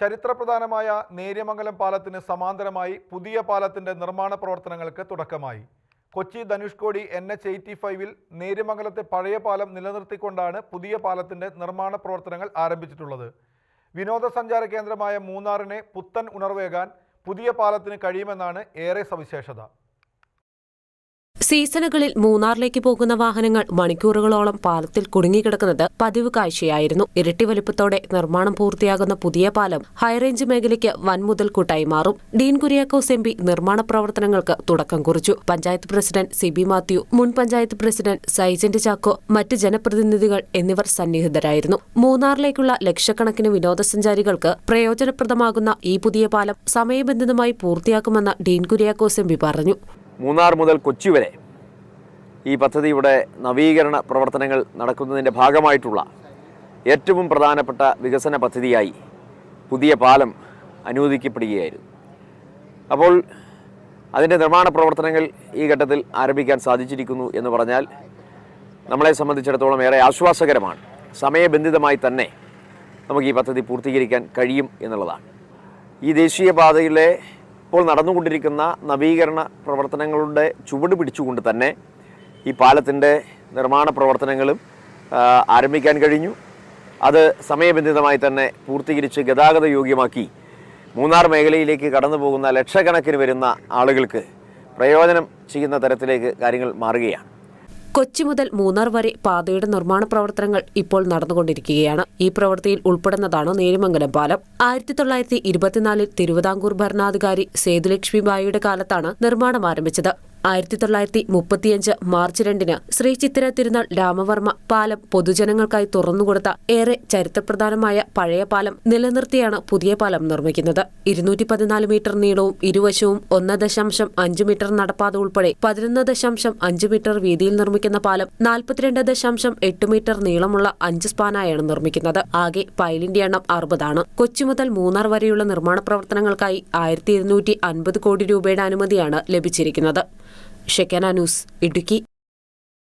ചരിത്രപ്രധാനമായ നേര്യമംഗലം പാലത്തിന് സമാന്തരമായി പുതിയ പാലത്തിന്റെ നിർമ്മാണ പ്രവർത്തനങ്ങൾക്ക് തുടക്കമായി. Kochi Dhanushkodi N H eighty ഫൈവിൽ നേര്യമംഗലത്തെ പഴയ പാലം നിലനിർത്തിക്കൊണ്ടാണ് പുതിയ പാലത്തിന്റെ നിർമ്മാണ പ്രവർത്തനങ്ങൾ ആരംഭിച്ചിട്ടുള്ളത്. വിനോദസഞ്ചാര കേന്ദ്രമായ മൂന്നാറിനെ പുത്തൻ ഉണർവേകാൻ പുതിയ പാലത്തിന് കഴിയുമെന്നാണ് ഏറെ സവിശേഷത. സീസണുകളിൽ മൂന്നാറിലേക്ക് പോകുന്ന വാഹനങ്ങൾ മണിക്കൂറുകളോളം പാലത്തിൽ കുടുങ്ങിക്കിടക്കുന്നത് പതിവ് കാഴ്ചയായിരുന്നു. ഇരട്ടി വലുപ്പത്തോടെ നിർമ്മാണം പൂർത്തിയാകുന്ന പുതിയ പാലം ഹൈറേഞ്ച് മേഖലയ്ക്ക് വൻ മുതൽക്കൂട്ടായി മാറും. ഡീൻ കുര്യാക്കോസ് എം പി നിർമ്മാണ പ്രവർത്തനങ്ങൾക്ക് തുടക്കം കുറിച്ചു. Panchayat president C B Mathew മുൻ പഞ്ചായത്ത് പ്രസിഡന്റ് സൈജന്റ് ചാക്കോ മറ്റ് ജനപ്രതിനിധികൾ എന്നിവർ സന്നിഹിതരായിരുന്നു. മൂന്നാറിലേക്കുള്ള ലക്ഷക്കണക്കിന് വിനോദസഞ്ചാരികൾക്ക് പ്രയോജനപ്രദമാകുന്ന ഈ പുതിയ പാലം സമയബന്ധിതമായി പൂർത്തിയാക്കുമെന്ന് ഡീൻ കുര്യാക്കോസ് എം പി പറഞ്ഞു. മൂന്നാർ മുതൽ കൊച്ചി വരെ ഈ പദ്ധതിയുടെ നവീകരണ പ്രവർത്തനങ്ങൾ നടക്കുന്നതിന്റെ ഭാഗമായിട്ടുള്ള ഏറ്റവും പ്രധാനപ്പെട്ട വികസന പദ്ധതിയായി പുതിയ പാലം അനുവദിക്കപ്പെടുകയായിരുന്നു. അപ്പോൾ അതിന്റെ നിർമ്മാണ പ്രവർത്തനങ്ങൾ ഈ ഘട്ടത്തിൽ ആരംഭിക്കാൻ സാധിച്ചിരിക്കുന്നു എന്ന് പറഞ്ഞാൽ നമ്മളെ സംബന്ധിച്ചിടത്തോളം ഏറെ ആശ്വാസകരമാണ്. സമയബന്ധിതമായി തന്നെ നമുക്ക് ഈ പദ്ധതി പൂർത്തീകരിക്കാൻ കഴിയും എന്നുള്ളതാണ്. ഈ ദേശീയപാതയിലെ ഇപ്പോൾ നടന്നുകൊണ്ടിരിക്കുന്ന നവീകരണ പ്രവർത്തനങ്ങളുടെ ചുവട് പിടിച്ചുകൊണ്ട് തന്നെ ഈ പാലത്തിന്റെ നിർമ്മാണ പ്രവർത്തനങ്ങളും ആരംഭിക്കാൻ കഴിഞ്ഞു. അത് സമയബന്ധിതമായി തന്നെ പൂർത്തീകരിച്ച് ഗതാഗത യോഗ്യമാക്കി മൂന്നാർ മേഖലയിലേക്ക് കടന്നു പോകുന്ന ലക്ഷക്കണക്കിന് വരുന്ന ആളുകൾക്ക് പ്രയോജനം ചെയ്യുന്ന തരത്തിലേക്ക് കാര്യങ്ങൾ മാറുകയാണ്. കൊച്ചി മുതൽ മൂന്നാർ വരെ പാതയുടെ നിർമ്മാണ പ്രവർത്തനങ്ങൾ ഇപ്പോൾ നടന്നുകൊണ്ടിരിക്കുകയാണ്. ഈ പ്രവൃത്തിയിൽ ഉൾപ്പെടുന്നതാണ് നേരിമംഗലം പാലം. ആയിരത്തി തൊള്ളായിരത്തി ഇരുപത്തിനാലിൽ തിരുവിതാംകൂർ ഭരണാധികാരി സേതുലക്ഷ്മി ബായിയുടെ കാലത്താണ് നിർമ്മാണം ആരംഭിച്ചത്. ആയിരത്തി തൊള്ളായിരത്തി മുപ്പത്തിയഞ്ച് മാർച്ച് രണ്ടിന് ശ്രീ ചിത്തിര തിരുനാൾ രാമവർമ്മ പാലം പൊതുജനങ്ങൾക്കായി തുറന്നുകൊടുത്ത ഏറെ ചരിത്രപ്രധാനമായ പഴയ പാലം നിലനിർത്തിയാണ് പുതിയ പാലം നിർമ്മിക്കുന്നത്. ഇരുന്നൂറ്റി പതിനാല് മീറ്റർ നീളവും ഇരുവശവും ഒന്ന് ദശാംശം അഞ്ച് മീറ്റർ നടപ്പാത ഉൾപ്പെടെ പതിനൊന്ന് ദശാംശം അഞ്ച് മീറ്റർ വീതിയിൽ നിർമ്മിക്കുന്ന പാലം നാൽപ്പത്തിരണ്ട് ദശാംശം എട്ട് മീറ്റർ നീളമുള്ള അഞ്ച് സ്പാനായാണ് നിർമ്മിക്കുന്നത്. ആകെ പൈലിന്റെ എണ്ണം അറുപതാണ്. കൊച്ചി മുതൽ മൂന്നാർ വരെയുള്ള നിർമ്മാണ പ്രവർത്തനങ്ങൾക്കായി ആയിരത്തി കോടി രൂപയുടെ അനുമതിയാണ് ലഭിച്ചിരിക്കുന്നത്. ഷെക്കാന ന്യൂസ് ഇടുക്കി